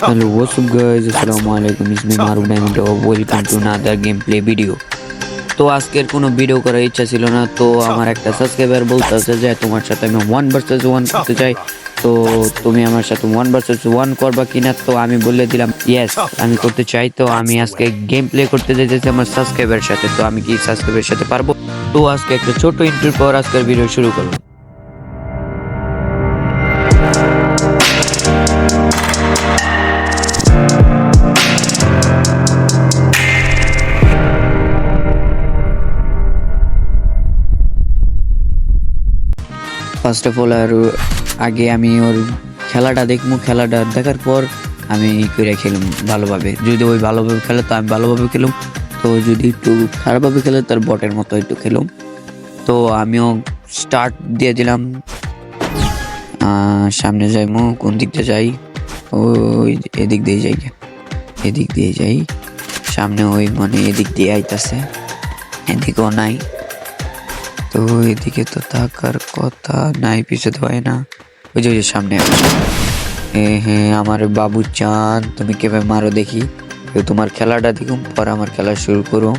Hello, what's up guys? It's me Maruf Diamond and welcome to another gameplay video. তো আজকের কোনো video করার ইচ্ছা ছিল না তো আমার একটা সাবস্ক্রাইবার বলতেছে যে তোমার সাথে আমি ওয়ান ভার্সেস ওয়ান করতে চাই। তো তুমি আমার সাথে ওয়ান ভার্সেস ওয়ান করবা কিনা তো আমি বলে দিলাম ইয়েস আমি করতে চাই। তো আমি আজকে গেম প্লে করতে যেতেছি আমার সাবস্ক্রাইবারের সাথে। তো আমি কি সাবস্ক্রাইবারের সাথে পারব? তো আজকে একটা ছোট ইন্টারভিউ পর আজকের ভিডিও শুরু করব ফার্স্ট অফ অল আর আগে আমি ওর খেলাটা দেখব খেলাটা দেখার পর আমি করে খেলুম ভালোভাবে। যদি ওই ভালোভাবে খেলে তো আমি ভালোভাবে খেলুম, তো যদি একটু খারাপভাবে খেলে তার বটের মতো একটু খেলুম। তো আমিও স্টার্ট দিয়ে দিলাম। সামনে যাইমু, কোন দিকটা যাই? ওই এদিক দিয়ে যাই। এদিক দিয়ে যাই। সামনে ওই মানে এদিক দিয়ে আইতাছে। এদিকেও নাই। তো এদিকে তো থাকার কথা নাই পিছাতে হয় না ওই যে ওই যে সামনে এ হ্যাঁ আমার বাবু চান তুমি কেবে মারো দেখি তো তোমার খেলাটা দেখুন পর আমার খেলা শুরু করো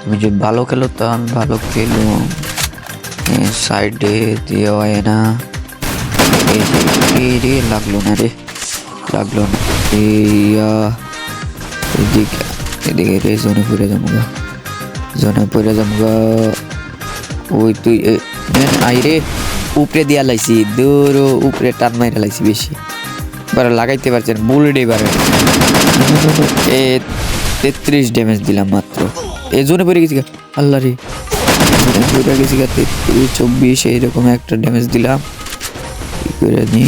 তুমি যদি ভালো খেলো তো আমি ভালো খেলো সাইডে দিয়ে হয় না এই যে এই রে লাগল না রে লাগল না এই আহ, এদিকে এদিকে রে জোনে পড়ে যাব গা জোনে পড়ে যাব গা ওই তুই এ, নেন, আই রে উপরে দিয়া লাইছি দূর উপরে টান মাইরা লাইছি বেশি। এবার লাগাইতে পারছেন বুলেট এবারে। এ তেত্রিশ ড্যামেজ দিলাম মাত্র। এই জোনে পড়ে গেছি। আল্লাহ রে। পড়ে গেছি তেত্রিশ চব্বিশ এইরকম একটা ড্যামেজ দিলাম। নি?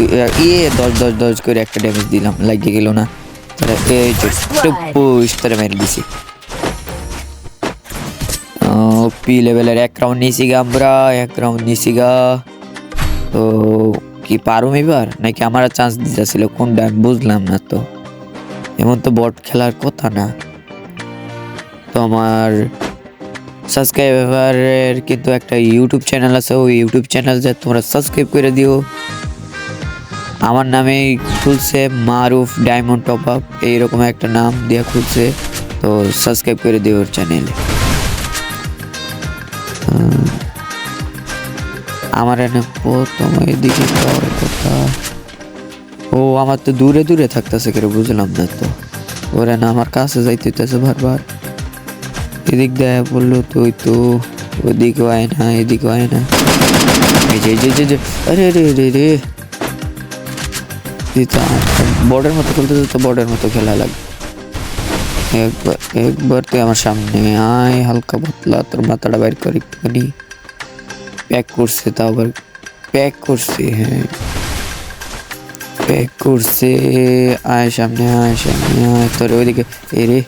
এ, ইয়ে দশ দশ দশ করে একটা ড্যামেজ দিলাম লাগিয়ে গেল না। তারা এই টুপুস তারা মেরে দিছি। পি লেভেলের এক রাউন্ড নিয়েছি আমরা, এক রাউন্ড নিয়েছি তো কি পারুম এবার? নাকি আমার চান্স দিতেছিল? কোনটা আমি বুঝলাম না তো। এমন তো বট খেলার কথা না। তো আমার সাবস্ক্রাইবারের কিন্তু একটা ইউটিউব চ্যানেল আছে। ওই ইউটিউব চ্যানেল যা তোমরা সাবস্ক্রাইব করে দিও। আমার নামে খুলছে মারুফ ডায়মন্ড টপ আপ। এইরকম একটা নাম দিয়ে খুলছে। তো সাবস্ক্রাইব করে দিও ওর চ্যানেলে আমার এনে প্রথম এদিকে যাওয়ার কথা ও আমার তো দূরে দূরে থাকতেছে কেন বুঝলাম না তো। ওরা না আমার কাছে যাইতে হইতেছে বারবার। এদিক দেয়া বলল তো ওই তো ওদিকেও আয় না, এদিকেও আয় না। আরে রে রে বর্ডের মতো খেলতে তো বর্ডের মতো খেলা লাগবে। একবার একবার তুই আমার সামনে আয়, হালকা পাতলা, তোর মাথাটা বাইর করে প্যাক করছে, তাও আবার প্যাক করছে হ্যাঁ। প্যাক করছে, আয় সামনে আয় সামনে, আয়, তোর ওইদিকে, এ রে,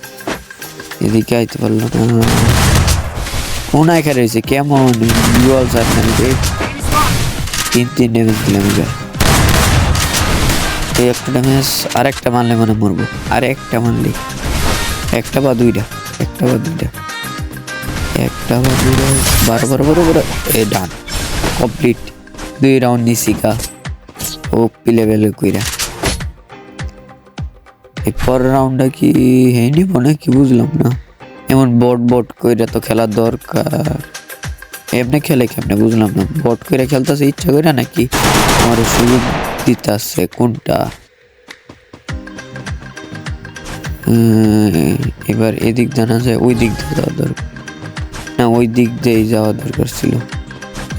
এদিকে আইতে পারল না। কোন আয় খেলা রয়েছে কেমন? বিওয়াল স্যার না রে তিন তিন ড্যামেজ দিলাম এবার। এই একটা ড্যামেজ আর একটা মারলে মানে মরবো। আর একটা মারলে। একটা বা দুইটা, একটা বা দুইটা। একটা বারো বারো বারো বারো। এ, ডান। কমপ্লিট দুই রাউন্ড গা। ও পি লেভেলের কইরা। এরপর রাউন্ডটা কি হ্যাঁ নিব না কি বুঝলাম না। এমন বট বট কইরা তো খেলার দরকার। এমনি খেলে কেমনে বুঝলাম না। বট কইরা খেলতেছে, ইচ্ছা করে নাকি? আমার সুযোগ দিতেছে কোনটা? এবার এদিক জানা যায় ওই দিক দিয়ে যাওয়া দরকার। না, ওই দিক দিয়েই যাওয়া দরকার ছিল।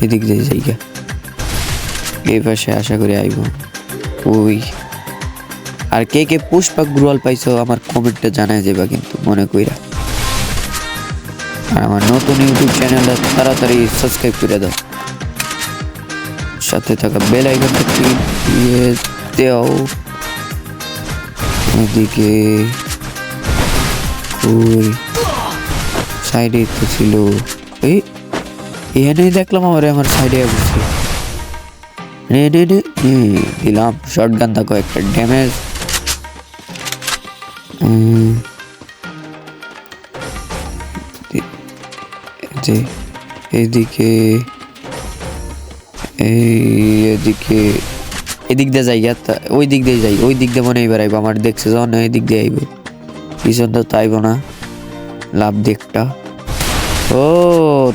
এদিক দিয়ে জায়গা। এই পাশে আশা করি আইব। ওই। আর কে কে পুষ্পাক গ্রুয়াল পাইছো আমার কমেন্টে জানাই যাবা কিন্তু মনে কইরা। আর আমার নতুন ইউটিউব চ্যানেলটা তাড়াতাড়ি সাবস্ক্রাইব করে দাও। সাথে থাকা বেল আইকনটা দিয়ে দাও। এদিকে ওই। সাইডে তো ছিল। এই এখানেই দেখলাম আমার আমার সাইডে বসে। নে নে নে দিলাম। শর্ট গান একটা ড্যামেজ এদিকে এই এদিকে, এদিক দিয়ে যাই ওই দিক দিয়ে যাই, ওই দিক দিয়ে মনে এবার আইব। আমার দেখছে যখন দিক দিয়ে আইব। পিছন তো তাইব না। লাভ দেখটা। ও,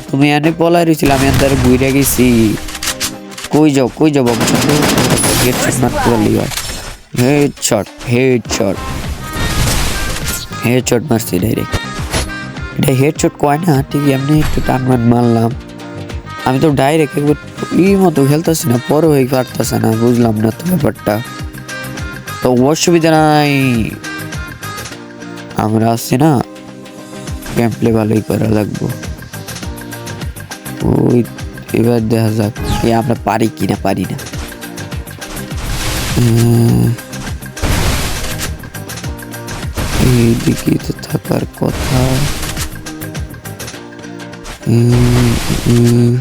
তুমি এনে পলাই রয়েছিল আমি আন্দারে বুইরা গেছি। কই যাও কই যাও বাবু? Head shot head shot head shot head shot মারছি ডাইরেক্ট এটা হেড শট কয় না? ঠিক এমনি একটু টান মারলাম। আমি তো ডাইরেক্ট একবার ই মতো খেলতেছি না পরও হয়ে পারতেছে না, বুঝলাম না তো ব্যাপারটা। তো অসুবিধা নাই। আমরা আসছি না। গেম প্লে ভালোই করা লাগবো ওই এবার দেখা যাক এ আমরা পারি কি না পারি না উম, এইদিকে তো থাকার কথা উম, উম,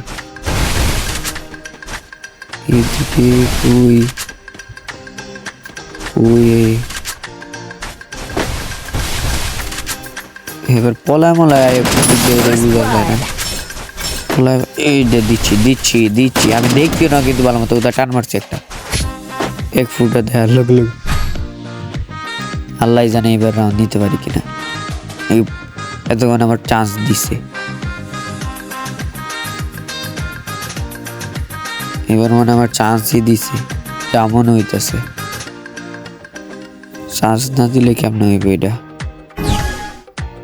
এদিকে ওই ওই এবার পলায় মলায় পলায় এই যে দিচ্ছি দিচ্ছি দিচ্ছি। আমি দেখছি না কিন্তু ভালো মতো ওটা টান মারছি একটা। এক ফুটা দেওয়ার লোক লোক। আল্লাহ জানে এবার রাউন্ড নিতে পারি কিনা। এতক্ষণ আমার চান্স দিছে। এবার মনে আমার চান্সই দিছে। কেমন হইতেছে? চান্স না দিলে কেমন হইবে এটা?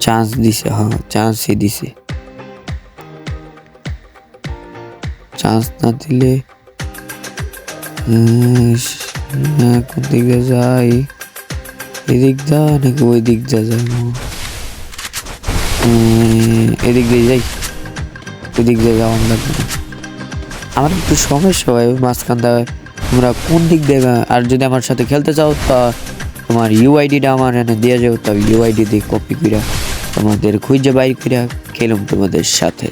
চান্স দিছে হ্যাঁ চান্সই দিছে। চান্স না দিলে কোন দিক দিয়ে যাই? এদিক দা নাকি ওই দিক দিয়ে যাই? এদিক দিয়ে যাই? ওই দিক দিয়ে লাগবে না। আমার একটু সমস্যা হয়, মাঝখান দিয়ে তোমরা কোন দিক দেবে আর যদি আমার সাথে খেলতে চাও, তা তোমার ইউআইডিটা আমার এনে দিয়ে যাও, তা ইউআইডি দিয়ে কপি কইরা। তোমাদের খুঁজে বাইর কইরা খেলুম তোমাদের সাথে।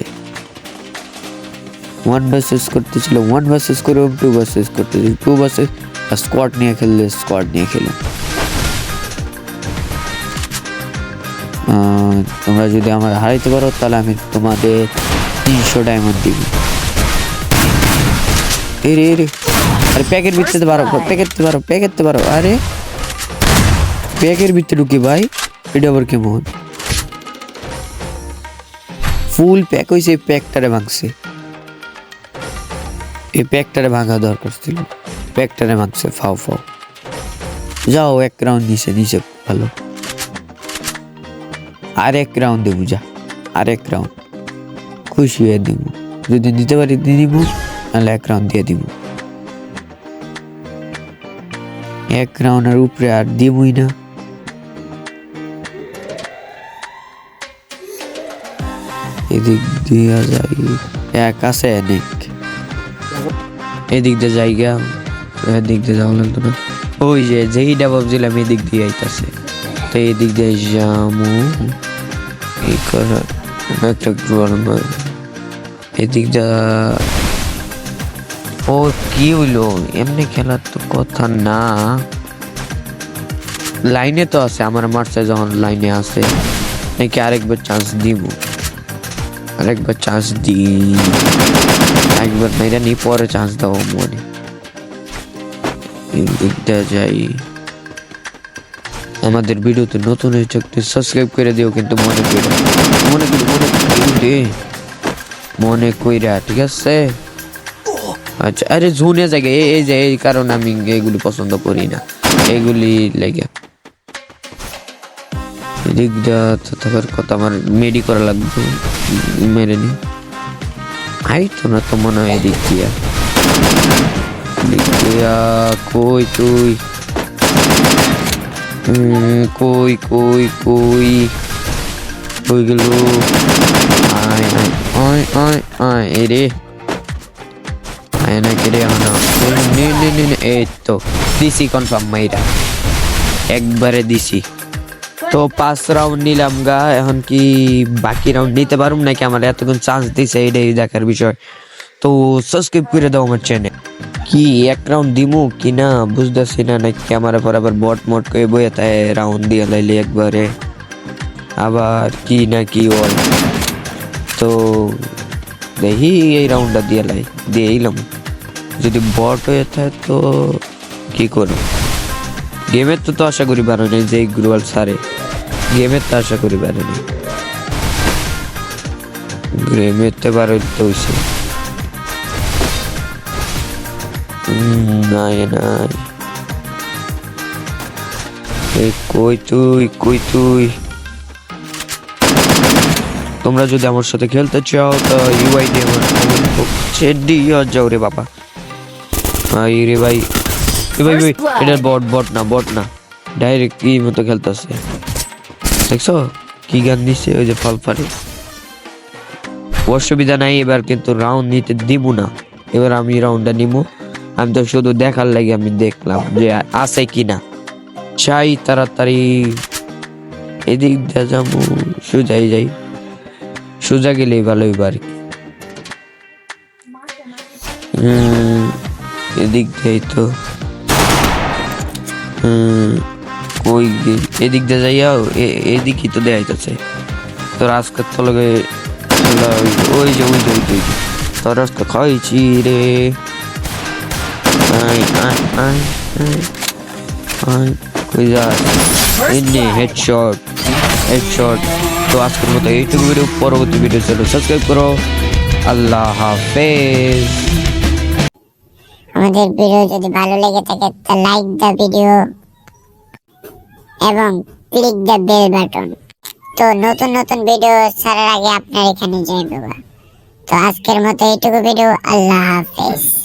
ওয়ান ভার্সেস করতেছিল ওয়ান ভার্সেস করে টু ভার্সেস করতেছিল। টু ভার্সেস স্কোয়াড নিয়ে খেললে স্কোয়াড নিয়ে খেলুম। তোমরা যদি আমার হারাইতে পারো, তাহলে আমি তোমাদের তিনশো ডায়মন্ড দিব। এই রে এই রে। আরে প্যাকেট ভিতরে পারো প্যাকেট পারো প্যাকেট পারো আরে প্যাকের ভিতরে ঢুকি ভাই, এটা আবার কেমন? ফুল প্যাক হয়েছে এই প্যাকটারে ভাঙছে। এই প্যাকটারে ভাঙা দরকার ছিল। প্যাকটারে ভাঙছে, ফাও ফাও। যাও, এক রাউন্ড নিচে নিচে, ভালো। আর এক রাউন্ড দেবো, যা। আর এক রাউন্ড। খুশি হয়ে দিব। যদি দিতে পারি, দিয়ে দিব, নাহলে এক রাউন্ড দিয়ে দিব। এক রাউন্ডের উপরে আর দিবই না। এদিক দিয়া যাই। এক আছে অনেক এদিক দিয়ে যাই গা এদিক দিয়ে যাওয়া লাগতো না। ওই যে যেইটা ভাবছিলাম এদিক দিয়ে আইতাছে। তো এদিক দিয়ে যামু। এই করা? একটা গরম এদিক যা ও, কি হইল? এমনি খেলার তো কথা না। লাইনে তো আছে, আমার মারছে যখন লাইনে আছে। নাকি আরেকবার চান্স দিব? আরেকবার চান্স দি একবার মেয়েরা নি পরে চান্স দাও মনে। দিকটা যাই। আমাদের ভিডিওতে নতুন হয়েছে একটু সাবস্ক্রাইব করে দিও কিন্তু মনে করে। মনে করে মনে করে মনে কইরা, ঠিক আছে? আচ্ছা আরে জুনে জায়গা এই এই যে, এই কারণে আমি এগুলি পছন্দ করি না। এগুলি লেগে। এদিকটা তো থাকার কথা আমার মেডি করা লাগবে, মেরে নি আই তো না তো মনে হয় এদিক দিয়া কই তুই? কই কই কই? কই গেল? আয় আয় আয় আয় আয়, এ রে। আয় না কে এই তো, দিছি কনফার্ম মাইরা। একবারে দিছি। তো পাঁচ রাউন্ড নিলাম গা, এখন কি বাকি রাউন্ড নিতে পারুম নাকি? আমার এতক্ষণ চান্স দিছে এটাই দেখার বিষয়। তো সাবস্ক্রাইব করে দাও আমার চ্যানেল কি, এক রাউন্ড দিমু কি না? বুঝতেছি না নাকি ক্যামেরা পর আবার বট মট করে বইয়ে তাই রাউন্ড দিয়ে লাইলে একবারে। আবার কি না কি ওর তো দেখি এই রাউন্ডটা দিয়ে লাই, দিয়ে এলাম। যদি বট হয়ে থাকে তো কি করব? গেমের তো তো আশা করি পারে নাই যে গ্রুয়াল সারে। গেমের তো আশা করি পারে নাই গেমের তো পারে তো হইছে নাই নাই। এই কই তুই কই তুই? তোমরা যদি আমার সাথে খেলতে চাও তো ইউআইডি আমার চেডি যাও রে বাবা। ভাই রে ভাই। ভাই এটা বট বট না বট না। ডাইরেক্ট কি মতো খেলতেছে। দেখছ? কি গান দিচ্ছে ওই যে ফল ফারে অসুবিধা নাই এবার কিন্তু রাউন্ড নিতে দিব না। এবার আমি রাউন্ডটা নিব। আমি তো শুধু দেখার লাগে আমি দেখলাম যে আছে কি না চাই তাড়াতাড়ি। এদিক দিয়ে যাব সোজাই যাই। সোজা গেলেই ভালো হুম, এদিক দিয়েই তো। হুম, গে- এদিক দিয়ে যাইয়াও এ- এদিকই তো তোর আজকে তো লগে খেলা ওই যে ওই যে ওই যে, ওই। তোর আজকে খাইছি রে। আই আই আই আই তো আজকের মতো এইটুকু ভিডিও পরবর্তী ভিডিও চলো। সাবস্ক্রাইব করো। আল্লাহ হাফেজ। আমাদের ভিডিও যদি ভালো লেগে থাকে লাইক দ্য ভিডিও এবং ক্লিক দ্য বেল বাটন তো নতুন নতুন ভিডিও ছাড়ার আগে আপনার এখানে জয় বাবা। তো আজকের মতো এইটুকু ভিডিও আল্লাহ হাফেজ।